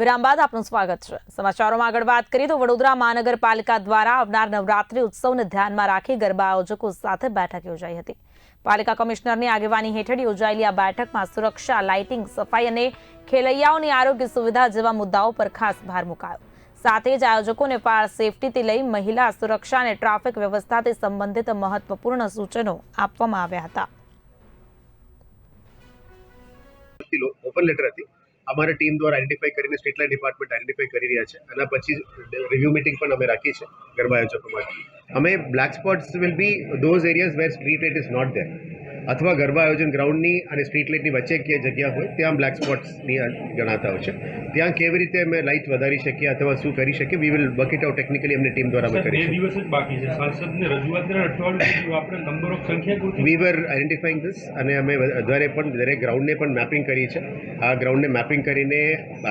વિરામ બાદ આપનું સ્વાગત છે. સમાચારોમાં આગળ વાત કરીએ તો વડોદરા મહાનગરપાલિકા દ્વારા આવનાર નવરાત્રી ઉત્સવને ધ્યાનમાં રાખી ગરબા આયોજકો સાથે બેઠક યોજાઈ હતી. પાલિકા કમિશનરની આગેવાની હેઠળ યોજાયેલી આ બેઠકમાં સુરક્ષા, લાઇટિંગ, સફાઈ અને ખેલૈયાઓની આરોગ્ય સુવિધા જેવા મુદ્દાઓ પર ખાસ ભાર મુકાયો. સાથે જ આયોજકોને ફાયર સેફટીથી લઈ મહિલા સુરક્ષા અને ટ્રાફિક વ્યવસ્થાથી સંબંધિત મહત્વપૂર્ણ સૂચનો આપવામાં આવ્યા હતા. ઓપન લેટર હતી. અમારા ટીમ દ્વારા આઈડેન્ટિફાઈ કરીને સ્ટેટ ડિપાર્ટમેન્ટ આઈડેન્ટિફાઈ કરી રહ્યા છે. અને પછી રિવ્યુ મિટિંગ પણ અમે રાખી છે ગરબા આયોજકો માટે અમે black spots will be those areas where street rate is not there અથવા ગરબા આયોજન ગ્રાઉન્ડની અને સ્ટ્રીટ લાઇટની વચ્ચે કે જગ્યા હોય ત્યાં બ્લેક સ્પોટ્સની ગણાતા હોય છે. ત્યાં કેવી રીતે અમે લાઇટ વધારી શકીએ અથવા શું કરી શકીએ we will work it out technically એમની ટીમ દ્વારા અમે સર, બે દિવસ જ બાકી છે. સાંસદને રજૂઆત અઠવાડિયું આપણે નંબર ઓફ સંખ્યા વી વર આઈડેન્ટિફાઈંગ ધીસ અને અમે વધારે પણ દરેક ગ્રાઉન્ડને પણ મેપિંગ કરી છે. આ ગ્રાઉન્ડને મેપિંગ કરીને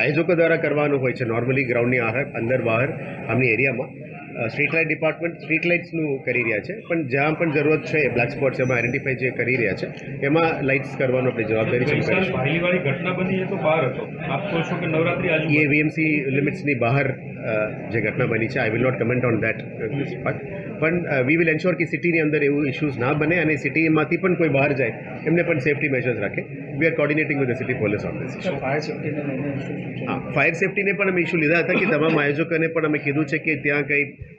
આયોજકો દ્વારા કરવાનું હોય છે. નોર્મલી ગ્રાઉન્ડની અંદર બહાર અમની એરિયામાં સ્ટ્રીટ લાઇટ ડિપાર્ટમેન્ટ સ્ટ્રીટ લાઇટ્સનું કરી રહ્યા છે. પણ જ્યાં પણ જરૂરત છે બ્લેક સ્પોટ્સ એમાં આઈડેન્ટિફાઈ જે કરી રહ્યા છે એમાં લાઇટ્સ કરવાનો આપણે જવાબદારી છે. ભાઈલીવાળી ઘટના બની એ તો બહાર હતો. આપ કહો છો કે નવરાત્રી એ વીએમસી લિમિટ્સની બહાર જે ઘટના બની છે I will not comment on that part પણ વી વિલ એન્શ્યોર કે સિટીની અંદર એવું ઇશ્યુઝ ના બને અને સિટીમાંથી પણ કોઈ બહાર જાય એમને પણ સેફટી મેજર્સ રાખે. We are coordinating with the city police office હા ફાયર સેફટીને પણ અમે ઇસ્યુ લીધા હતા કે તમામ આયોજકોને પણ અમે કીધું છે કે ત્યાં કંઈ